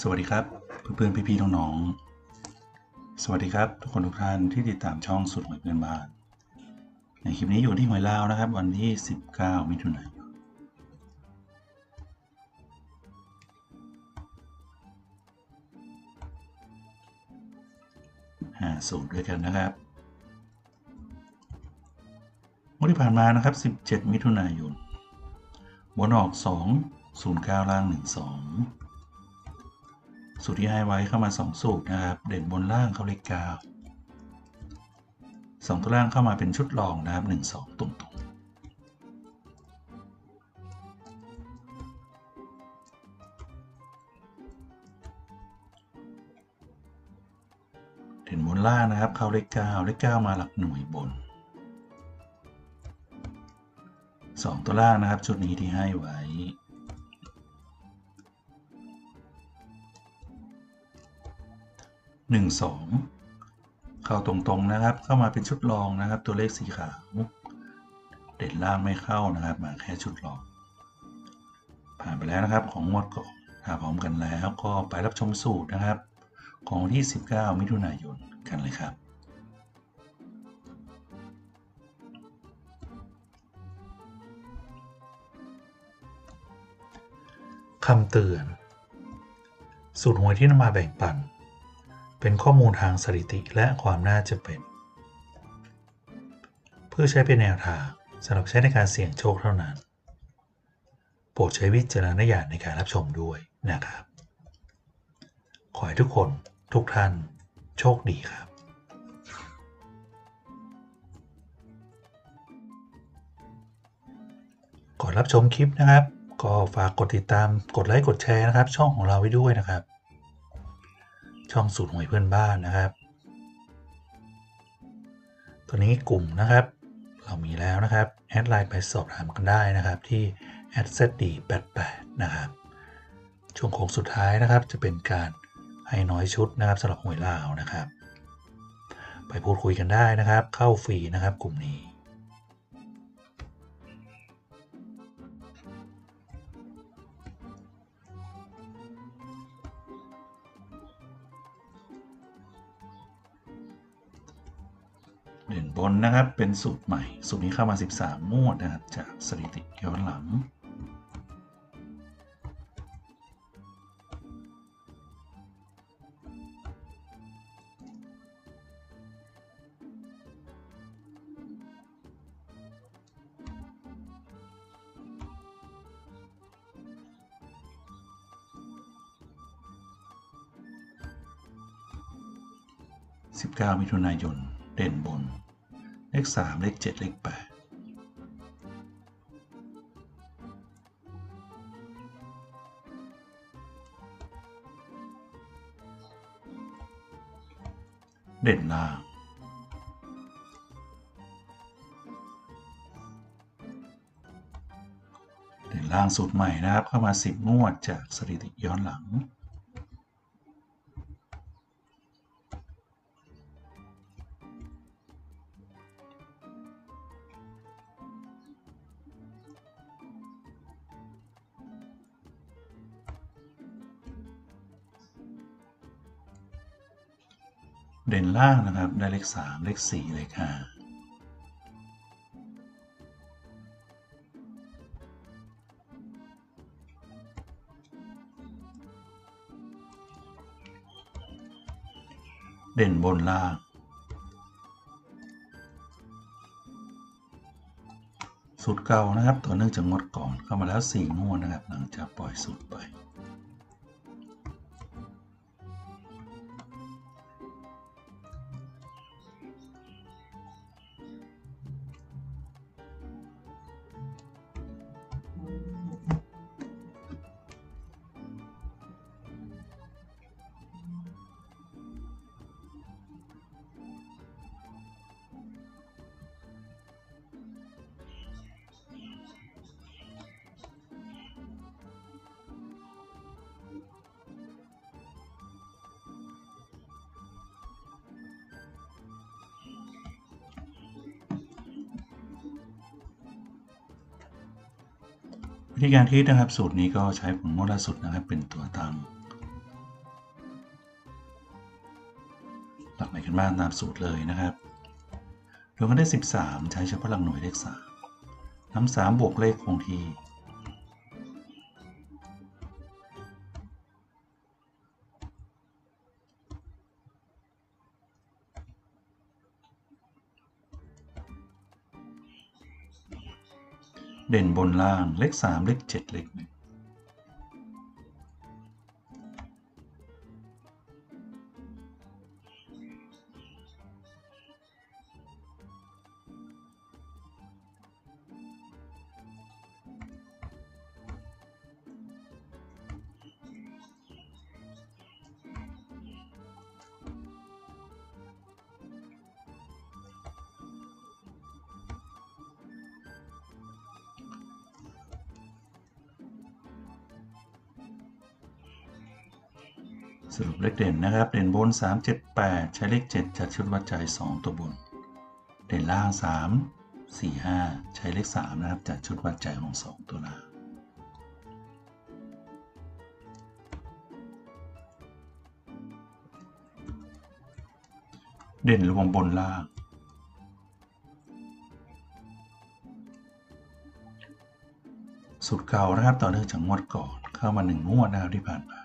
สวัสดีครับ เพื่อนๆพี่ๆน้องๆ สวัสดีครับ ทุกคนทุกท่านที่ติดตามช่องสุดหวยเพื่อนบ้าน ในคลิปนี้อยู่ที่หวยลาวนะครับ วันที่ 19 มิถุนายนหาสูตรด้วยกันนะครับงวดที่ผ่านมานะครับ 17 มิถุนายนบนออก 2 09 ล่าง 12 สูตรที่ให้ไว้เข้ามา 2 สูตรนะครับ เด่นบนล่างเข้าเลข9 2ตัวล่างเข้ามาเป็นชุดรองนะครับ1 2ตรงๆเด่นบนล่างนะครับ เข้าเลข9เลข9มาหลักหน่วยบน 2 ตัวล่างนะครับ ชุดนี้ที่ให้ไว้ หนึ่งสองเข้าตรงๆนะครับ เข้ามาเป็นชุดรองนะครับ ตัวเลขสีขาว เด่นล่างไม่เข้านะครับ มาแค่ชุดรอง ผ่านไปแล้วนะครับของงวดก่อนถ้าพร้อมกันแล้วก็ไปรับชมสูตรนะครับ ของที่ 19 มิถุนายนกันเลยครับคำเตือน สูตรหวยที่นำมาแบ่งปัน เป็นข้อมูลทางสถิติและความน่าจะเป็น เพื่อใช้เป็นแนวทางสำหรับใช้ในการเสี่ยงโชคเท่านั้น โปรดใช้วิจารณญาณในการรับชมด้วยนะครับ ขอให้ทุกคนทุกท่านโชคดีครับก่อนรับชมคลิปนะครับ ก็ฝากกดติดตามกดไลค์กดแชร์นะครับ ช่องของเราไว้ด้วยนะครับ ช่องสูตรหวยเพื่อนบ้านนะครับ ตัวนี้กลุ่มนะครับ เรามีแล้วนะครับแอดไลน์ไปสอบถามกันได้นะครับที่ z d 8 8นะครับช่วงโค้งสุดท้ายนะครับ จะเป็นการให้น้อยชุดนะครับสำหรับหวยลาวนะครับ ไปพูดคุยกันได้นะครับ เข้าฟรีนะครับกลุ่มนี้ เด่นบนนะครับ เป็นสูตรใหม่ สูตรนี้เข้ามา 13งวดนะครับ จากสถิติย้อนหลัง19 มิถุนายน เด่นบน เลข3เลข7เลข8เด่นล่างเด่นล่างสูตรใหม่นะครับ เข้ามา 10 งวดจากสถิติย้อนหลัง เด่นล่างนะครับ ได้เลข 3 เลข 4 เลข 5 เด่นบนล่าง สูตรเก่านะครับตัวเนื่องจากงดก่อนเข้ามาแล้ว 4 งวดนะครับ หลังจากปล่อยสูตรไป วิธีการที่นะครับสูตรนี้ก็ใช้ผลงวดล่าสุดนะครับเป็นตัวตั้งหลักไหนกันบ้างตามสูตรเลยนะครับรวมกันได้ 13 ใช้เฉพาะหลักหน่วยเลข3นำสามบวกเลขคงที่ เด่นบนล่างเลข 3 เลข 7 เลข1 สรุปเลขเด่นนะครับ เด่นบน 3 7 8 ใช้เลข 7 จัดชุดวัดใจ 2 ตัวบน เด่นล่าง 3 4 5 ใช้เลข 3 นะครับ จัดชุดวัดใจของ 2 ตัวล่างเด่นรวมบนล่างสูตรเก่านะครับต่อเนื่องจากงวดก่อนเข้ามา1งวดนะครับที่ผ่านมา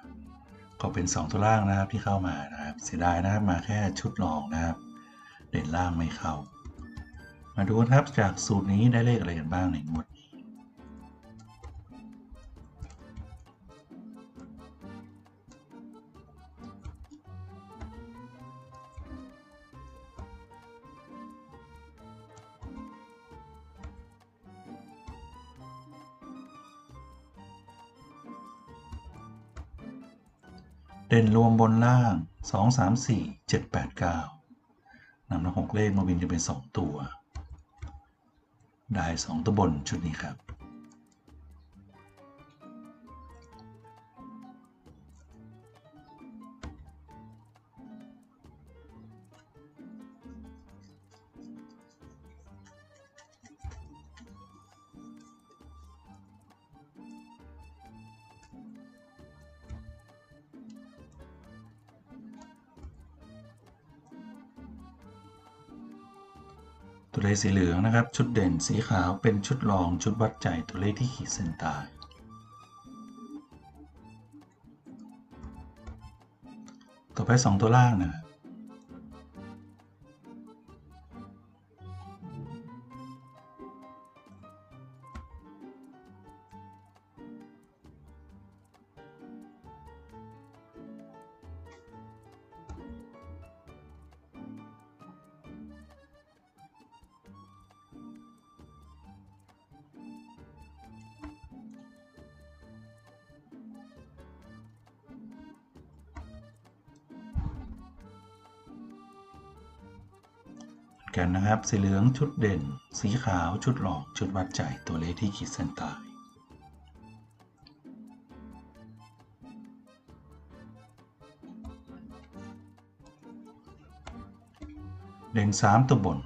ก็เป็น 2 ตัวล่างนะครับที่เข้ามานะครับเสียดายนะครับมาแค่ชุดรองนะครับ เด่นล่างไม่เข้า มาดูครับจากสูตรนี้ได้เลขอะไรกันบ้างในงวด เด่นรวมบนล่าง 2 3 4 7 8 9นำทั้งหกเลขมาวินจะเป็น 2 ตัว ได้ 2 ตัวบนชุดนี้ครับ ตัวเลขสีเหลืองนะครับ ชุดเด่นสีขาวเป็นชุดรองชุดวัดใจตัวเลขที่ขีดเส้นใต้ต่อไป 2 ตัวล่างนะครับ กันนะครับ สีเหลืองชุดเด่น สีขาวชุดรองชุดวัดใจตัวเลขที่ขีดเส้นใต้เด่นสามตัวบน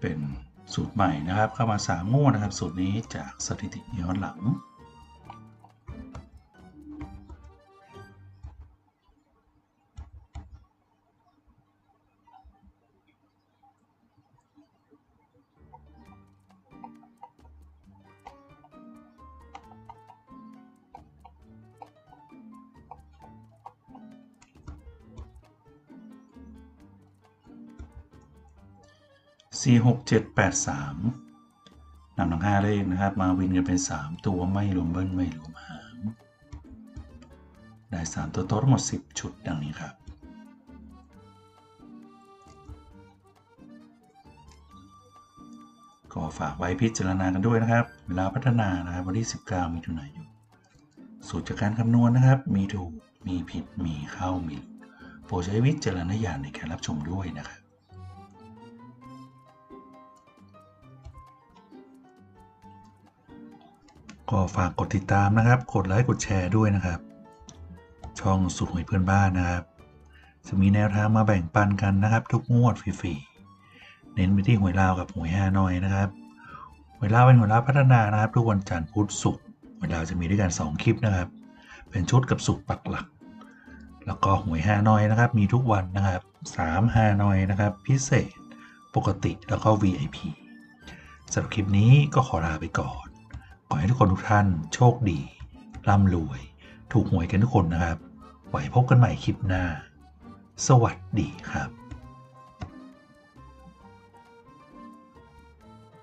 เป็นสูตรใหม่นะครับเข้ามา 3 งวดนะครับ สูตรนี้จากสถิติย้อนหลัง สี่หกเจ็ดแปดสามนำทั้งห้าเลขนะครับ มาวินกันเป็นสามตัวไม่รวมเบิ้ลไม่รวมหางได้สามตัวโต๊ะทั้งหมดสิบชุดดังนี้ครับก็ฝากไว้พิจารณากันด้วยนะครับ เวลาพัฒนานะครับวันที่ 19 มิถุนายนสูตรจากการคำนวณนะครับ มีถูก มีผิด มีเข้า มีหลุดโปรดใช้วิจารณญาณในการรับชมด้วยนะครับ ก็ฝากกดติดตามนะครับ กดไลค์กดแชร์ด้วยนะครับ ช่องสุดหวยเพื่อนบ้านนะครับ จะมีแนวทางมาแบ่งปันกันนะครับ ทุกงวดฟรีๆเน้นไปที่หวยลาวกับหวยฮานอยนะครับหวยลาวเป็นหวยลาวพัฒนานะครับ ทุกวันจันทร์พุธศุกร์หวยลาวจะมีด้วยกัน 2 คลิปนะครับ เป็นชุดกับสูตรปักหลัก แล้วก็หวยฮานอยนะครับ มีทุกวันนะครับ3ฮานอยนะครับ พิเศษปกติแล้วก็ VIP สำหรับคลิปนี้ก็ขอลาไปก่อน ขอให้ทุกคนทุกท่านโชคดี ร่ำรวย ถูกหวยกันทุกคนนะครับ ไว้พบกันใหม่คลิปหน้า สวัสดีครับ